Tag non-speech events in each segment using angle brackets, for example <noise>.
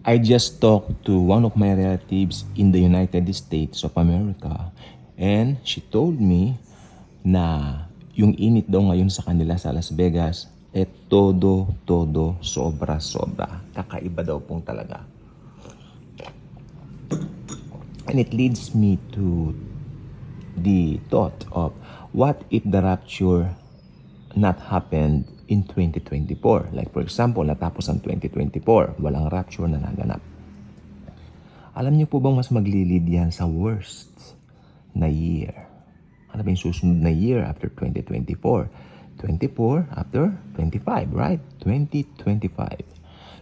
I just talked to one of my relatives in the United States of America and she told me na yung init daw ngayon sa kanila sa Las Vegas eh todo, todo, sobra, sobra. Kakaiba daw pong talaga. And it leads me to the thought of what if the rapture not happened in 2024? Like for example, natapos ang 2024, walang rapture na naganap. Alam niyo po bang mas maglilid yan sa worst na year? Ano ba yung susunod na year after 2024? 24 after 25, right? 2025.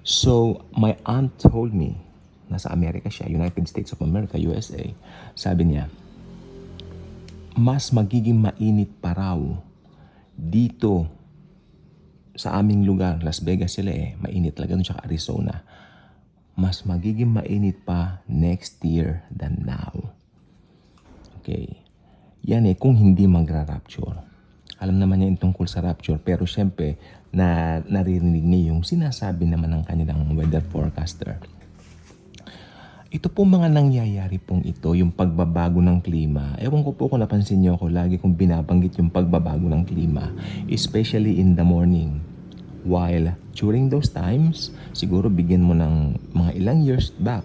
So, my aunt told me, nasa Amerika siya, United States of America, USA, sabi niya, mas magiging mainit pa raw dito sa aming lugar, Las Vegas sila eh, mainit talaga dun sa Arizona. Mas magiging mainit pa next year than now. Okay. Yan eh, kung hindi magra-rapture. Alam naman niya yung tungkol sa rapture, pero syempre, na naririnig niya yung sinasabi naman ng kanilang weather forecaster. Ito po mga nangyayari pong ito, yung pagbabago ng klima. Ewan ko po kung napansin niyo ako, lagi kong binabanggit yung pagbabago ng klima, especially in the morning. While during those times, siguro bigyan mo ng mga ilang years back,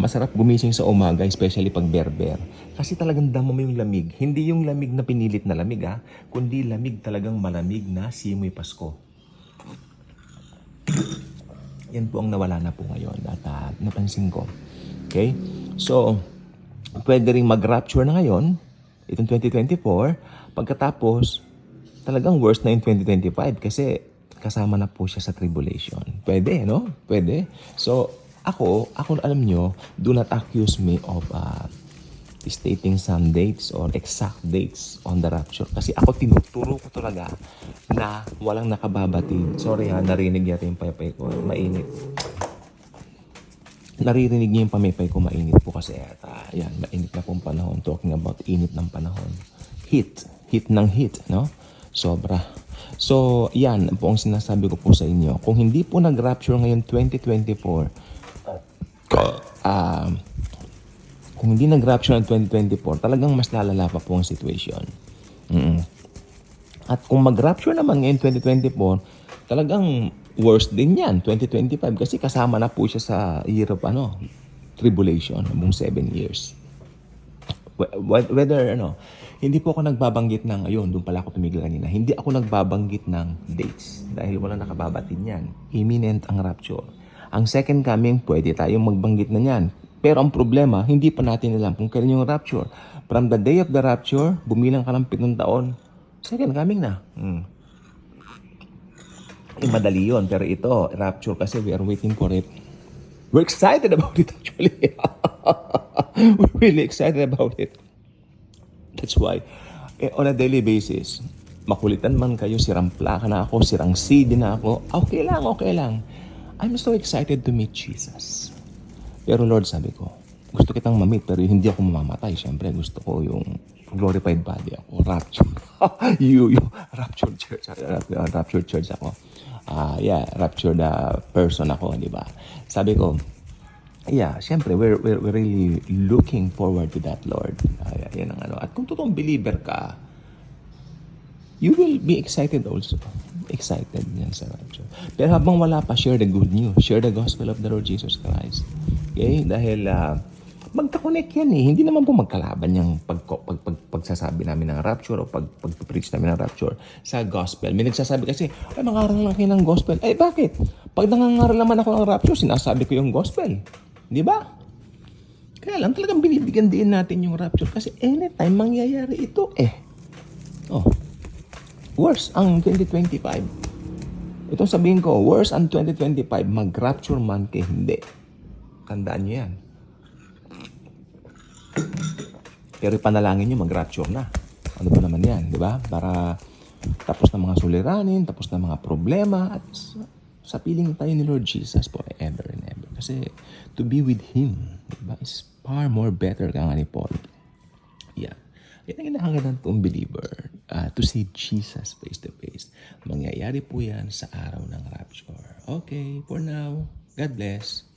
masarap gumising sa umaga, especially pag berber. Kasi talagang damo mo yung lamig. Hindi yung lamig na pinilit na lamig ha, kundi lamig talagang malamig na simoy Pasko. Yan po ang nawala na po ngayon at ah, napansin ko. Okay? So, pwede rin mag-rapture na ngayon, itong 2024, pagkatapos, talagang worst na yung 2025 kasi kasama na po siya sa tribulation. Pwede, no? Pwede. So, ako, ako alam nyo, do not accuse me of uh, stating some dates or exact dates on the rapture. Kasi ako tinuturo ko talaga na walang nakababatid. Sorry ha, narinig yata yung paypay ko. Mainit. Naririnig niyo yung pamipay ko mainit po kasi ata. Yan, mainit na pong panahon. Talking about init ng panahon. Heat. Heat ng heat, no? Sobra. So, yan po ang sinasabi ko po sa inyo. Kung hindi po nag-rapture ngayon 2024, ah, kung hindi nag-rapture ng 2024, talagang mas lalala pa po ang situation. Mm. At kung mag-rapture naman ngayon 2024, talagang worst din yan, 2025. Kasi kasama na po siya sa year of ano, tribulation, buong 7 years. Wh- wh- Whether, ano, hindi po ako nagbabanggit ng, ayun, doon pala ako tumigil kanina. Hindi ako nagbabanggit ng dates dahil wala nakababatin yan. Imminent ang rapture. Ang second coming, pwede tayong magbanggit na yan. Pero ang problema, hindi pa natin alam kung kailan yung rapture. From the day of the rapture, bumilang ka ng pitong taon, second coming na. Hmm. Eh, madali yun. Pero ito, rapture kasi we are waiting for it. We're excited about it actually. <laughs> We're really excited about it. That's why, eh, on a daily basis, makulitan man kayo, sirang plaka na ako, sirang CD na ako, okay lang, okay lang. I'm so excited to meet Jesus. Pero Lord, sabi ko, gusto kitang ma-meet pero hindi ako mamamatay. Siyempre, gusto ko yung glorified body ako. Rapture. <laughs> you, you, rapture church. Uh, rapture church ako. Ah, yeah, rapture the person ako, di ba? Sabi ko, yeah, siyempre, we're, we're, we're really looking forward to that, Lord. Uh, yan ang ano. At kung totoong believer ka, you will be excited also. Excited yan sa rapture. Pero habang wala pa, share the good news. Share the gospel of the Lord Jesus Christ. Okay? Dahil uh, magka-connect yan eh. Hindi naman po magkalaban yung pag, pag, pag, pagsasabi namin ng rapture o pag, pag-preach namin ng rapture sa gospel. May nagsasabi kasi, ay, mangaral lang kayo ng gospel. Ay, bakit? Pag nangangaral naman ako ng rapture, sinasabi ko yung gospel. Di ba? Kaya lang talagang binibigyan din natin yung rapture kasi anytime mangyayari ito eh. Oh, worse ang 2025. Itong sabihin ko, worse ang 2025, mag-rapture man kay hindi. Tandaan nyo yan. Pero ipanalangin nyo, mag-rapture na. Ano ba naman yan, di ba? Para tapos na mga suliranin, tapos na mga problema, at sa, sa piling tayo ni Lord Jesus forever. Kasi to be with Him, di ba, is far more better ka nga ni Paul. Yeah. Yan ang inahangan ng toong believer. uh, to see Jesus face to face. Mangyayari po yan sa araw ng rapture. Okay, for now, God bless.